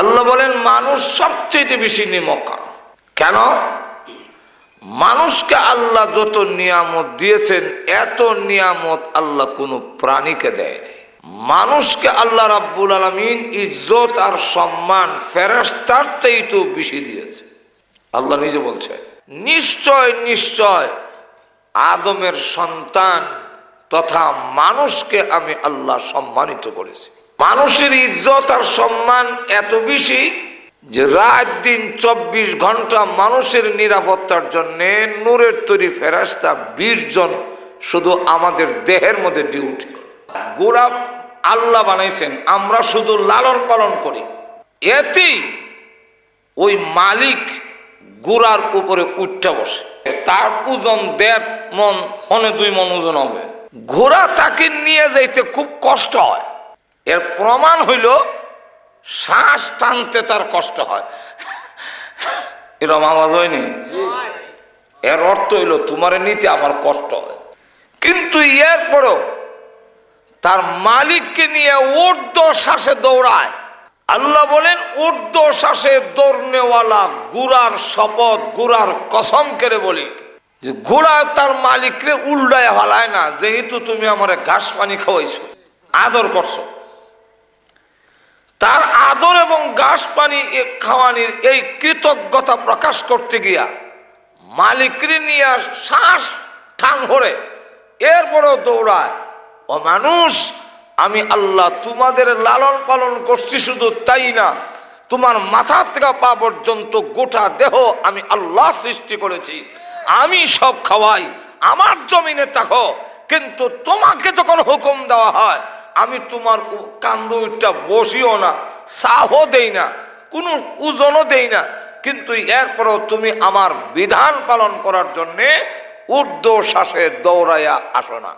আল্লাহ বলেন, মানুষ সবচেয়ে বেশি নিমকা কেন? মানুষকে আল্লাহ যত নিয়ামত দিয়েছেন, এত নিয়ামত আল্লাহ কোনো প্রাণীকে দেয় মানুষকে আল্লাহ রাব্বুল আলমিন ইজ্জত আর সম্মান ফেরেস্তার চাইতেও বেশি দিয়েছে। আল্লাহ নিজে বলছে, নিশ্চয় নিশ্চয়, আদমের সন্তান তথা মানুষকে আমি আল্লাহ সম্মানিত করেছি। মানুষের ইজ্জত আর সম্মান এত বেশি যে রাত দিন চব্বিশ ঘণ্টা মানুষের নিরাপত্তার জন্য নূরের তৈরি ফেরাস্তা বিশ জন শুধু আমাদের দেহের মধ্যে ডিউটি গোড়া আল্লাহ বানাইছেন, আমরা শুধু লালন পালন করি। এতেই ওই মালিক গোড়ার উপরে উঠতে বসে। তার ওজন দেড় মন, হনে দুই মন ওজন হবে। ঘোড়া তাকে নিয়ে যাইতে খুব কষ্ট হয়। এর প্রমাণ হইল, শ্বাস টানতে তার কষ্ট হয়। এরম আওয়াজ হয়নি? এর অর্থ হইল, তোমার নিতে আমার কষ্ট হয়। কিন্তু এরপরও তার মালিককে নিয়ে ঊর্ধ্ব শ্বাসে দৌড়ায়। আল্লাহ বলেন, ঊর্ধ্ব শ্বাসে দৌড়নেওয়ালা গুড়ার শপথ, গুড়ার কসম করে বলি, যে ঘোড়া তার মালিকরে উল্টায় হালায় না, যেহেতু তুমি আমার ঘাস পানি খাওয়াইছো, আদর করছ। তার আদর এবং ঘাস পানি খাওয়ানির এই কৃতজ্ঞতা প্রকাশ করতে গিয়া মালিকরে নিয়ে শ্বাস টান ভরে এরপরেও দৌড়ায়। ও মানুষ, আমি আল্লাহ তোমাদের লালন পালন করছি শুধু তাই না, তোমার মাথা থেকে পা পর্যন্ত গোটা দেহ আমি আল্লাহ সৃষ্টি করেছি। আমি সব খাওয়াই, আমার জমিনে থাকো, কিন্তু তোমাকে যখন হুকুম দেওয়া হয় আমি তোমার কান্দুটা বসিও না, সাহও দেই না, কোনো ওজনও দেই না। কিন্তু এরপরও তুমি আমার বিধান পালন করার জন্যে ঊর্ধ্ব শ্বাসে দৌড়াইয়া আসো না।